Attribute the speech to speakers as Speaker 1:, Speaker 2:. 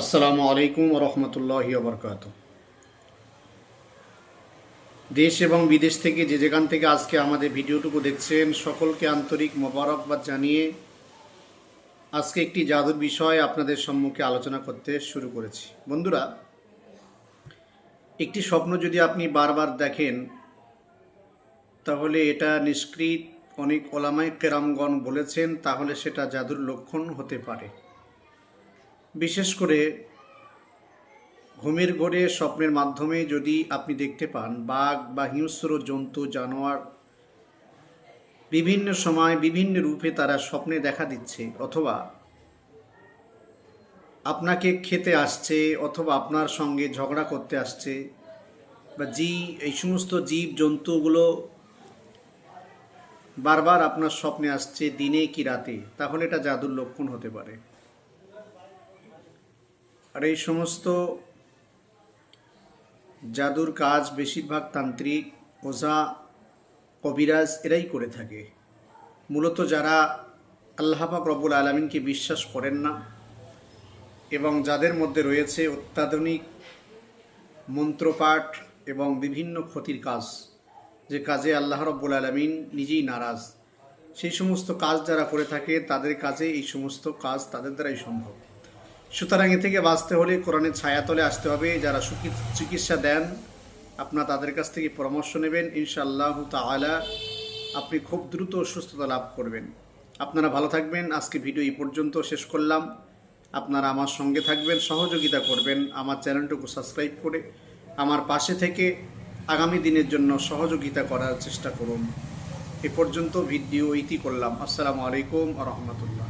Speaker 1: আসসালামু আলাইকুম রহমতুল্লাহ বরকাত দেশ এবং বিদেশ থেকে যে যেখান থেকে আজকে আমাদের ভিডিওটুকু দেখছেন, সকলকে আন্তরিক মোবারকবাদ জানিয়ে আজকে একটি জাদুর বিষয় আপনাদের সম্মুখে আলোচনা করতে শুরু করেছি। বন্ধুরা, একটি স্বপ্ন যদি আপনি বারবার দেখেন, তাহলে এটা নিষ্কৃত অনেক ওলামাই কেরামগণ বলেছেন, তাহলে সেটা জাদুর লক্ষণ হতে পারে। বিশেষ করে ঘুমের ঘরে স্বপ্নের মাধ্যমে যদি আপনি দেখতে পান, বাঘ বা হিংস্র জন্তু, জানোয়ার, বিভিন্ন সময় বিভিন্ন রূপে তারা স্বপ্নে দেখা দিচ্ছে, অথবা আপনাকে খেতে আসছে, অথবা আপনার সঙ্গে ঝগড়া করতে আসছে, বা জি, এই সমস্ত জীব জন্তুগুলো বারবার আপনার স্বপ্নে আসছে, দিনে কি রাতে, তাহলে এটা জাদুর লক্ষণ হতে পারে। আর এই সমস্ত জাদুর কাজ বেশিরভাগ তান্ত্রিক ওঝা কবিরাজ এরাই করে থাকে। মূলত যারা আল্লাহাপাক রবুল আলমিনকে বিশ্বাস করেন না এবং যাদের মধ্যে রয়েছে অত্যাধুনিক মন্ত্রপাঠ এবং বিভিন্ন ক্ষতির কাজ, যে কাজে আল্লাহ রব্বুল আলমিন নিজেই নারাজ, সেই সমস্ত কাজ যারা করে থাকে তাদের কাজে এই সমস্ত কাজ তাদের দ্বারাই সম্ভব। সুতরাং এ থেকে বাঁচতে হলে কোরআনের ছায়াতলে আসতে হবে। যারা চিকিৎসা দেন, আপনার তাদের কাছ থেকে পরামর্শ নেবেন। ইনশাআল্লাহ তাআলা আপনি খুব দ্রুত সুস্থতা লাভ করবেন। আপনারা ভালো থাকবেন। আজকে ভিডিও এই পর্যন্ত শেষ করলাম। আপনারা আমার সঙ্গে থাকবেন, সহযোগিতা করবেন, আমার চ্যানেলটুকু সাবস্ক্রাইব করে আমার পাশে থেকে আগামী দিনের জন্য সহযোগিতা করার চেষ্টা করুন। এ পর্যন্ত ভিডিও ইতি করলাম। আসসালামু আলাইকুম রহমতুল্লাহ।